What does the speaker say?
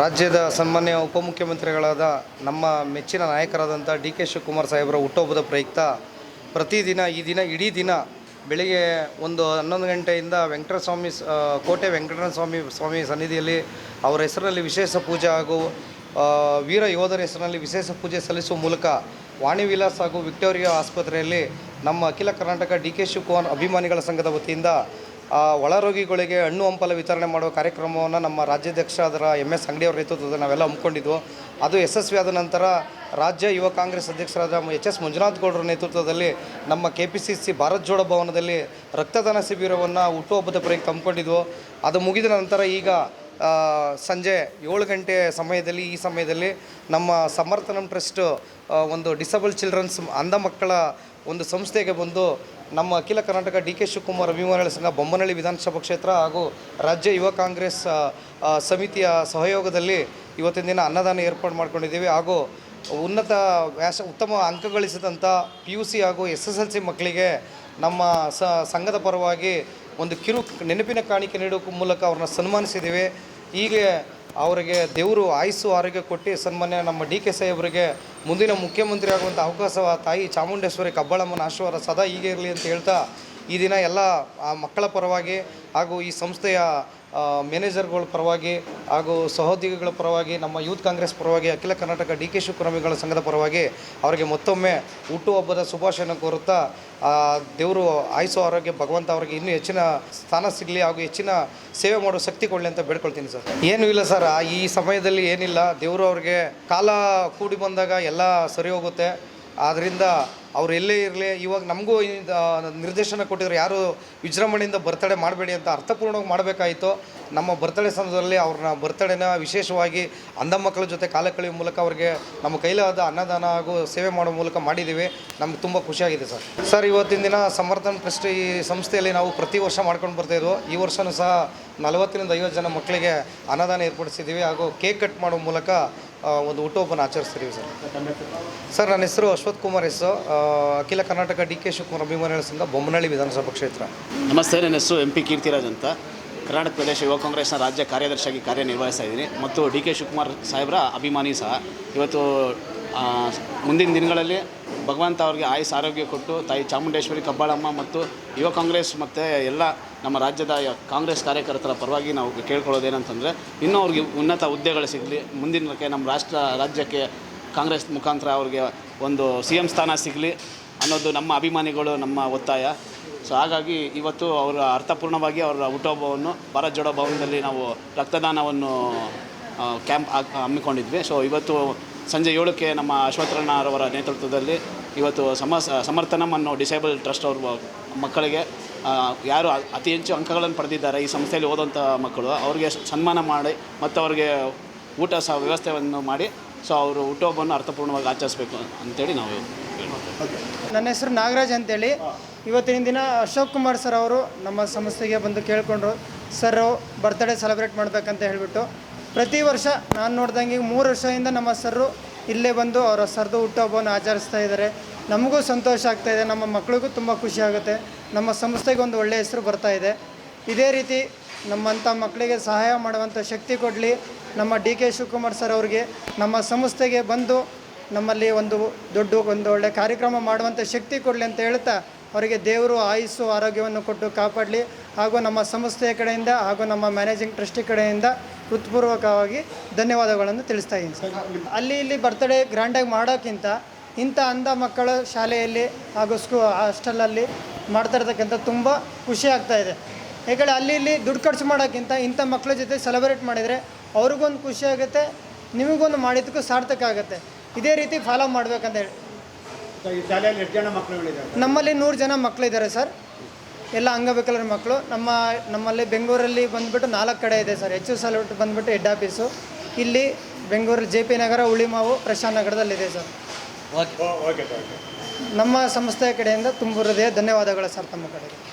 ರಾಜ್ಯದ ಸನ್ಮಾನ್ಯ ಉಪಮುಖ್ಯಮಂತ್ರಿಗಳಾದ ನಮ್ಮ ಮೆಚ್ಚಿನ ನಾಯಕರಾದಂಥ ಡಿ ಕೆ ಶಿವಕುಮಾರ್ ಸಾಹೇಬರ ಹುಟ್ಟುಹಬ್ಬದ ಪ್ರಯುಕ್ತ ಪ್ರತಿದಿನ ಈ ದಿನ ಇಡೀ ದಿನ ಬೆಳಿಗ್ಗೆ ಒಂದು ಹನ್ನೊಂದು ಗಂಟೆಯಿಂದ ವೆಂಕಟಸ್ವಾಮಿ ಕೋಟೆ ವೆಂಕಟೇಶ್ವರ ಸ್ವಾಮಿ ಸ್ವಾಮಿ ಸನ್ನಿಧಿಯಲ್ಲಿ ಅವರ ಹೆಸರಿನಲ್ಲಿ ವಿಶೇಷ ಪೂಜೆ ಹಾಗೂ ವೀರ ಯೋಧರ ಹೆಸರಿನಲ್ಲಿ ವಿಶೇಷ ಪೂಜೆ ಸಲ್ಲಿಸುವ ಮೂಲಕ ವಾಣಿ ವಿಲಾಸ್ ಹಾಗೂ ವಿಕ್ಟೋರಿಯಾ ಆಸ್ಪತ್ರೆಯಲ್ಲಿ ನಮ್ಮ ಅಖಿಲ ಕರ್ನಾಟಕ ಡಿ ಕೆ ಶಿವಕುಮಾರ್ ಅಭಿಮಾನಿಗಳ ಸಂಘದ ವತಿಯಿಂದ ಆ, ಒಳರೋಗಿಗಳಿಗೆ ಹಣ್ಣು ಹಂಪಲ ವಿತರಣೆ ಮಾಡುವ ಕಾರ್ಯಕ್ರಮವನ್ನು ನಮ್ಮ ರಾಜ್ಯಾಧ್ಯಕ್ಷ ಅದರ ಎಂ ಎಸ್ ಅಂಗಡಿಯವರ ನೇತೃತ್ವದಲ್ಲಿ ನಾವೆಲ್ಲ ಹಮ್ಮಿಕೊಂಡಿದ್ವು. ಅದು ಯಶಸ್ವಿ ಆದ ನಂತರ ರಾಜ್ಯ ಯುವ ಕಾಂಗ್ರೆಸ್ ಅಧ್ಯಕ್ಷರಾದ ಎಚ್ ಎಸ್ ಮಂಜುನಾಥ್ ಗೌಡರ ನೇತೃತ್ವದಲ್ಲಿ ನಮ್ಮ K P C C Bharat Jodo ಭವನದಲ್ಲಿ ರಕ್ತದಾನ ಶಿಬಿರವನ್ನು ಹುಟ್ಟುಹಬ್ಬದ ಪ್ರಯುಕ್ತ ಹಮ್ಮಿಕೊಂಡಿದ್ವು. ಅದು ಮುಗಿದ ನಂತರ ಈಗ ಸಂಜೆ ಏಳು ಗಂಟೆ ಸಮಯದಲ್ಲಿ ಈ ಸಮಯದಲ್ಲಿ ನಮ್ಮ ಸಮರ್ಥನಂ ಟ್ರಸ್ಟ್ ಒಂದು ಡಿಸಬಲ್ ಚಿಲ್ಡ್ರನ್ಸ್ ಅಂಧ ಮಕ್ಕಳ ಒಂದು ಸಂಸ್ಥೆಗೆ ಬಂದು ನಮ್ಮ ಅಖಿಲ ಕರ್ನಾಟಕ ಡಿ ಕೆ ಶಿವಕುಮಾರ್ ಅಭಿಮಾನಿಗಳ ಸಂಘ ಬೊಮ್ಮನಹಳ್ಳಿ ವಿಧಾನಸಭಾ ಕ್ಷೇತ್ರ ಹಾಗೂ ರಾಜ್ಯ ಯುವ ಕಾಂಗ್ರೆಸ್ ಸಮಿತಿಯ ಸಹಯೋಗದಲ್ಲಿ ಇವತ್ತಿನ ದಿನ ಅನ್ನದಾನ ಏರ್ಪಾಡು ಮಾಡ್ಕೊಂಡಿದ್ದೀವಿ. ಹಾಗೂ ಉನ್ನತ ವ್ಯಾಸ, ಉತ್ತಮ ಅಂಕ ಗಳಿಸಿದಂಥ ಪಿ ಯು ಸಿ ಹಾಗೂ ಎಸ್ ಎಸ್ ಎಲ್ ಸಿ ಮಕ್ಕಳಿಗೆ ನಮ್ಮ ಸಂಘದ ಪರವಾಗಿ ಒಂದು ಕಿರು ನೆನಪಿನ ಕಾಣಿಕೆ ನೀಡೋಕ್ಕೂ ಮೂಲಕ ಅವ್ರನ್ನ ಸನ್ಮಾನಿಸಿದ್ದೀವಿ. ಹೀಗೆ ಅವರಿಗೆ ದೇವರು ಆಯುಸ್ಸು ಆರೋಗ್ಯ ಕೊಟ್ಟು ಸನ್ಮಾನ್ಯ ನಮ್ಮ ಡಿ ಕೆ ಸಾಹೇಬರಿಗೆ ಮುಂದಿನ ಮುಖ್ಯಮಂತ್ರಿ ಆಗುವಂಥ ಅವಕಾಶ ತಾಯಿ ಚಾಮುಂಡೇಶ್ವರಿ ಕಬ್ಬಾಳಮ್ಮನ ಆಶೀರ್ವಾದ ಸದಾ ಹೀಗೆ ಇರಲಿ ಅಂತ ಹೇಳ್ತಾ ಈ ದಿನ ಎಲ್ಲ ಆ ಮಕ್ಕಳ ಪರವಾಗಿ ಹಾಗೂ ಈ ಸಂಸ್ಥೆಯ ಮ್ಯಾನೇಜರ್ಗಳ ಪರವಾಗಿ ಹಾಗೂ ಸಹೋದ್ಯೋಗಿಗಳ ಪರವಾಗಿ, ನಮ್ಮ ಯೂತ್ ಕಾಂಗ್ರೆಸ್ ಪರವಾಗಿ, ಅಖಿಲ ಕರ್ನಾಟಕ ಡಿ ಕೆ ಶಿವಕುರಮಿಗಳ ಸಂಘದ ಪರವಾಗಿ ಅವರಿಗೆ ಮತ್ತೊಮ್ಮೆ ಹುಟ್ಟುಹಬ್ಬದ ಶುಭಾಶಯನ ಕೋರುತ್ತಾ ದೇವರು ಆಯುಸು ಆರೋಗ್ಯ ಭಗವಂತ ಅವರಿಗೆ ಇನ್ನೂ ಹೆಚ್ಚಿನ ಸ್ಥಾನ ಸಿಗಲಿ ಹಾಗೂ ಹೆಚ್ಚಿನ ಸೇವೆ ಮಾಡೋ ಶಕ್ತಿ ಕೊಡಲಿ ಅಂತ ಬೇಡ್ಕೊಳ್ತೀನಿ ಸರ್. ಏನೂ ಇಲ್ಲ ಸರ್ ಈ ಸಮಯದಲ್ಲಿ ಏನಿಲ್ಲ. ದೇವರು ಅವ್ರಿಗೆ ಕಾಲ ಕೂಡಿ ಬಂದಾಗ ಎಲ್ಲ ಸರಿ ಹೋಗುತ್ತೆ. ಆದ್ದರಿಂದ ಅವ್ರು ಎಲ್ಲೇ ಇರಲಿ, ಇವಾಗ ನಮಗೂ ನಿರ್ದೇಶನ ಕೊಟ್ಟಿದ್ರು, ಯಾರು ವಿಜೃಂಭಣೆಯಿಂದ ಬರ್ತಡೇ ಮಾಡಬೇಡಿ ಅಂತ ಅರ್ಥಪೂರ್ಣವಾಗಿ ಮಾಡಬೇಕಾಯಿತು. ನಮ್ಮ ಬರ್ತಡೇ ಸಂದರ್ಭದಲ್ಲಿ ಅವ್ರನ್ನ ಬರ್ತಡೇನ ವಿಶೇಷವಾಗಿ ಅಂಧ ಮಕ್ಕಳ ಜೊತೆ ಕಾಲ ಕಳೆಯುವ ಮೂಲಕ ಅವ್ರಿಗೆ ನಮ್ಮ ಕೈಲಾದ ಅನ್ನದಾನ ಹಾಗೂ ಸೇವೆ ಮಾಡೋ ಮೂಲಕ ಮಾಡಿದ್ದೀವಿ. ನಮ್ಗೆ ತುಂಬ ಖುಷಿಯಾಗಿದೆ ಸರ್. ಸರ್, ಇವತ್ತಿನ ದಿನ ಸಮರ್ಥನ್ ಟ್ರಸ್ಟ್ ಈ ಸಂಸ್ಥೆಯಲ್ಲಿ ನಾವು ಪ್ರತಿ ವರ್ಷ ಮಾಡ್ಕೊಂಡು ಬರ್ತಾಯಿದ್ವು ಈ ವರ್ಷವೂ ಸಹ ನಲವತ್ತರಿಂದ ಐವತ್ತು ಜನ ಮಕ್ಕಳಿಗೆ ಅನ್ನದಾನ ಏರ್ಪಡಿಸಿದ್ದೀವಿ ಹಾಗೂ ಕೇಕ್ ಕಟ್ ಮಾಡೋ ಮೂಲಕ ಒಂದು ಹುಟ್ಟುಹಬ್ಬನ ಆಚರಿಸ್ತೀವಿ ಸರ್. ಸರ್, ನನ್ನ ಹೆಸರು ಅಶ್ವಥ್ ಕುಮಾರ್ ಎಸ್. ಅಖಿಲ ಕರ್ನಾಟಕ ಡಿ ಕೆ ಶಿವಕುಮಾರ್ ಅಭಿಮಾನಿಗಳ ಸಂಘ ಬೊಮ್ಮನಹಳ್ಳಿ ವಿಧಾನಸಭಾ ಕ್ಷೇತ್ರ. ನಮಸ್ತೆ, ನನ್ನ ಹೆಸರು ಎಂ ಪಿ ಕೀರ್ತಿರಾಜ್ ಅಂತ. ಕರ್ನಾಟಕ ಪ್ರದೇಶ ಯುವ ಕಾಂಗ್ರೆಸ್ನ ರಾಜ್ಯ ಕಾರ್ಯದರ್ಶಿಯಾಗಿ ಕಾರ್ಯನಿರ್ವಹಿಸ್ತಾ ಇದ್ದೀನಿ. ಮತ್ತು ಡಿ ಕೆ ಶಿವಕುಮಾರ್ ಸಾಹೇಬರ ಅಭಿಮಾನಿ ಸಹ. ಇವತ್ತು ಮುಂದಿನ ದಿನಗಳಲ್ಲಿ ಭಗವಂತ ಅವರಿಗೆ ಆಯುಸ್ ಆರೋಗ್ಯ ಕೊಟ್ಟು ತಾಯಿ ಚಾಮುಂಡೇಶ್ವರಿ, ಕಬ್ಬಾಳಮ್ಮ ಮತ್ತು ಯುವ ಕಾಂಗ್ರೆಸ್ ಮತ್ತು ಎಲ್ಲ ನಮ್ಮ ರಾಜ್ಯದ ಕಾಂಗ್ರೆಸ್ ಕಾರ್ಯಕರ್ತರ ಪರವಾಗಿ ನಾವು ಕೇಳ್ಕೊಳ್ಳೋದೇನಂತಂದರೆ, ಇನ್ನೂ ಅವ್ರಿಗೆ ಉನ್ನತ ಹುದ್ದೆಗಳು ಸಿಗಲಿ, ಮುಂದಿನಕ್ಕೆ ನಮ್ಮ ರಾಷ್ಟ್ರ, ರಾಜ್ಯಕ್ಕೆ ಕಾಂಗ್ರೆಸ್ ಮುಖಾಂತರ ಅವ್ರಿಗೆ ಒಂದು ಸಿ ಎಂ ಸ್ಥಾನ ಸಿಗಲಿ ಅನ್ನೋದು ನಮ್ಮ ಅಭಿಮಾನಿಗಳು, ನಮ್ಮ ಒತ್ತಾಯ. ಸೊ ಹಾಗಾಗಿ ಇವತ್ತು ಅವರ ಅರ್ಥಪೂರ್ಣವಾಗಿ ಅವರ ಹುಟ್ಟುಹಬ್ಬವನ್ನು ಭಾರತ್ ಜೋಡೋ ಭವನದಲ್ಲಿ ನಾವು ರಕ್ತದಾನವನ್ನು ಕ್ಯಾಂಪ್ ಹಮ್ಮಿಕೊಂಡಿದ್ವಿ. ಸೊ ಇವತ್ತು ಸಂಜೆ ಏಳಕ್ಕೆ ನಮ್ಮ ಅಶ್ವಥರಣ್ಣರವರ ನೇತೃತ್ವದಲ್ಲಿ ಇವತ್ತು ಸಮ ಅನ್ನೋ ಡಿಸೇಬಲ್ ಟ್ರಸ್ಟ್ ಅವ್ರ ಮಕ್ಕಳಿಗೆ ಯಾರು ಅತಿ ಹೆಚ್ಚು ಅಂಕಗಳನ್ನು ಪಡೆದಿದ್ದಾರೆ ಈ ಸಂಸ್ಥೆಯಲ್ಲಿ ಓದುವಂಥ ಮಕ್ಕಳು, ಅವ್ರಿಗೆ ಸನ್ಮಾನ ಮಾಡಿ ಮತ್ತು ಅವ್ರಿಗೆ ಊಟ ಸಹ ವ್ಯವಸ್ಥೆಯನ್ನು ಮಾಡಿ ಸೊ ಅವರು ಹುಟ್ಟುಹಬ್ಬವನ್ನು ಅರ್ಥಪೂರ್ಣವಾಗಿ ಆಚರಿಸಬೇಕು ಅಂತೇಳಿ ನಾವು ನನ್ನ ಹೆಸರು ನಾಗರಾಜ್ ಅಂತೇಳಿ. ಇವತ್ತಿನ ದಿನ ಅಶೋಕ್ ಕುಮಾರ್ ಸರ್ ಅವರು ನಮ್ಮ ಸಂಸ್ಥೆಗೆ ಬಂದು ಕೇಳಿಕೊಂಡ್ರು. ಸರ್, ಬರ್ತ್ಡೇ ಸೆಲೆಬ್ರೇಟ್ ಮಾಡಬೇಕಂತ ಹೇಳಿಬಿಟ್ಟು. ಪ್ರತಿ ವರ್ಷ ನಾನು ನೋಡ್ದಂಗೆ ಈಗ ಮೂರು ವರ್ಷದಿಂದ ನಮ್ಮ ಸರ್ರು ಇಲ್ಲೇ ಬಂದು ಅವರ ಸರ್ದು ಹುಟ್ಟುಹಬ್ಬವನ್ನು ಆಚರಿಸ್ತಾ ಇದ್ದಾರೆ. ನಮಗೂ ಸಂತೋಷ ಆಗ್ತಾ ಇದೆ. ನಮ್ಮ ಮಕ್ಕಳಿಗೂ ತುಂಬ ಖುಷಿ ಆಗುತ್ತೆ. ನಮ್ಮ ಸಂಸ್ಥೆಗೆ ಒಂದು ಒಳ್ಳೆಯ ಹೆಸರು ಬರ್ತಾ ಇದೆ. ಇದೇ ರೀತಿ ನಮ್ಮಂಥ ಮಕ್ಕಳಿಗೆ ಸಹಾಯ ಮಾಡುವಂಥ ಶಕ್ತಿ ಕೊಡಲಿ. ನಮ್ಮ ಡಿ ಕೆ ಶಿವಕುಮಾರ್ ಸರ್ ಅವರಿಗೆ. ನಮ್ಮ ಸಂಸ್ಥೆಗೆ ಬಂದು ನಮ್ಮಲ್ಲಿ ಒಂದು ದೊಡ್ಡ ಒಂದು ಒಳ್ಳೆಯ ಕಾರ್ಯಕ್ರಮ ಮಾಡುವಂಥ ಶಕ್ತಿ ಕೊಡಲಿ ಅಂತ ಹೇಳ್ತಾ ಅವರಿಗೆ ದೇವರು ಆಯುಸ್ಸು ಆರೋಗ್ಯವನ್ನು ಕೊಟ್ಟು ಕಾಪಾಡಲಿ. ಹಾಗೂ ನಮ್ಮ ಸಂಸ್ಥೆಯ ಕಡೆಯಿಂದ ಹಾಗೂ ನಮ್ಮ ಮ್ಯಾನೇಜಿಂಗ್ ಟ್ರಸ್ಟಿ ಕಡೆಯಿಂದ ಹೃತ್ಪೂರ್ವಕವಾಗಿ ಧನ್ಯವಾದಗಳನ್ನು ತಿಳಿಸ್ತಾ ಇದ್ದೀನಿ. ಸರ್ ಅಲ್ಲಿ ಇಲ್ಲಿ ಬರ್ತಡೇ ಗ್ರ್ಯಾಂಡಾಗಿ ಮಾಡೋಕ್ಕಿಂತ ಇಂಥ ಅಂಧ ಮಕ್ಕಳು ಶಾಲೆಯಲ್ಲಿ ಹಾಗೂ ಸ್ಕೂ ಹಾಸ್ಟೆಲಲ್ಲಿ ಮಾಡ್ತಾ ಇರ್ತಕ್ಕಂಥ ತುಂಬ ಖುಷಿ ಆಗ್ತಾ ಇದೆ. ಯಾಕಂದರೆ ಅಲ್ಲಿ ಇಲ್ಲಿ ದುಡ್ಡು ಖರ್ಚು ಮಾಡೋಕ್ಕಿಂತ ಇಂಥ ಮಕ್ಕಳ ಜೊತೆ ಸೆಲೆಬ್ರೇಟ್ ಮಾಡಿದರೆ ಅವ್ರಿಗೊಂದು ಖುಷಿ ಆಗುತ್ತೆ ನಿಮಗೊಂದು ಮಾಡಿದ್ದಕ್ಕೂ ಸಾರ್ಥಕ ಆಗುತ್ತೆ. ಇದೇ ರೀತಿ ಫಾಲೋ ಮಾಡ್ಬೇಕಂತ ಹೇಳಿ. ಈ ಶಾಲೆಯಲ್ಲಿ ಎಷ್ಟು ಜನ ಮಕ್ಕಳುಗಳಿದ್ದಾರೆ ನಮ್ಮಲ್ಲಿ ನೂರು ಜನ ಮಕ್ಕಳಿದ್ದಾರೆ ಸರ್. ಎಲ್ಲ ಅಂಗವಿಕಲರ ಮಕ್ಕಳು. ನಮ್ಮ ನಮ್ಮಲ್ಲಿ ಬೆಂಗಳೂರಲ್ಲಿ ಬಂದುಬಿಟ್ಟು ನಾಲ್ಕು ಕಡೆ ಇದೆ ಸರ್. ಎಚ್ ಯು ಎಲ್ ಬಂದುಬಿಟ್ಟು ಹೆಡ್ ಆಫೀಸು. ಇಲ್ಲಿ ಬೆಂಗಳೂರು ಜೆ ಪಿ ನಗರ ಉಳಿಮಾವು ಪ್ರಶಾಂತ್ ನಗರದಲ್ಲಿದೆ ಸರ್. ಓಕೆ. ಓಕೆ. ನಮ್ಮ ಸಂಸ್ಥೆಯ ಕಡೆಯಿಂದ ತುಂಬ ಹೃದಯ ಧನ್ಯವಾದಗಳು ಸರ್ ತಮ್ಮ ಕಡೆಗೆ.